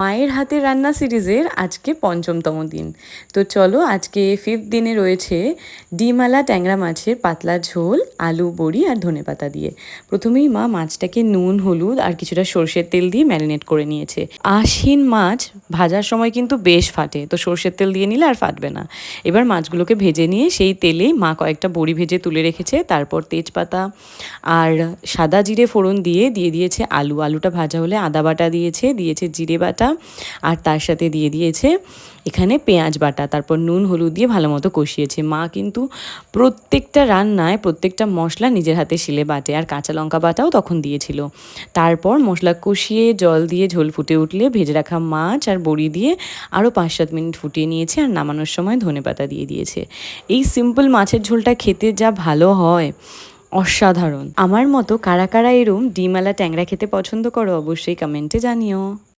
মায়ের হাতের রান্না সিরিজের আজকে পঞ্চমতম দিন। তো চলো আজকে ফিফথ দিনে রয়েছে ডিমালা ট্যাংরা মাছের পাতলা ঝোল, আলু, বড়ি আর ধনেপাতা দিয়ে। প্রথমেই মা মাছটাকে নুন, হলুদ আর কিছুটা সর্ষের তেল দিয়ে ম্যারিনেট করে নিয়েছে। আশিন মাছ ভাজার সময় কিন্তু বেশ ফাটে, তো সর্ষের তেল দিয়ে নিলে আর ফাটবে না। এবার মাছগুলোকে ভেজে নিয়ে সেই তেলে মা কয়েকটা বড়ি ভেজে তুলে রেখেছে, তারপর তেজপাতা আর সাদা জিরে ফোড়ন দিয়ে দিয়ে দিয়েছে আলু। আলুটা ভাজা হলে আদা বাটা দিয়েছে দিয়েছে জিরে বাটা আর তার সাথে দিয়ে দিয়েছে এখানে পেঁয়াজ বাটা, তারপর নুন, হলুদ দিয়ে ভালো মতো কষিয়েছে। মা কিন্তু প্রত্যেকটা রান্নায় প্রত্যেকটা মশলা নিজের হাতে শিলে বাটে আর কাঁচা লঙ্কা বাটাও তখন দিয়েছিল। তারপর মশলা কষিয়ে জল দিয়ে ঝোল ফুটে উঠলে ভেজে রাখা মাছ আর বড়ি দিয়ে আরও পাঁচ সাত মিনিট ফুটিয়ে নিয়েছে আর নামানোর সময় ধনে পাতা দিয়ে দিয়েছে। এই সিম্পল মাছের ঝোলটা খেতে যা ভালো হয়, অসাধারণ। আমার মতো কারা কারা এরম ডিমালা ট্যাংরা খেতে পছন্দ করো অবশ্যই কমেন্টে জানিও।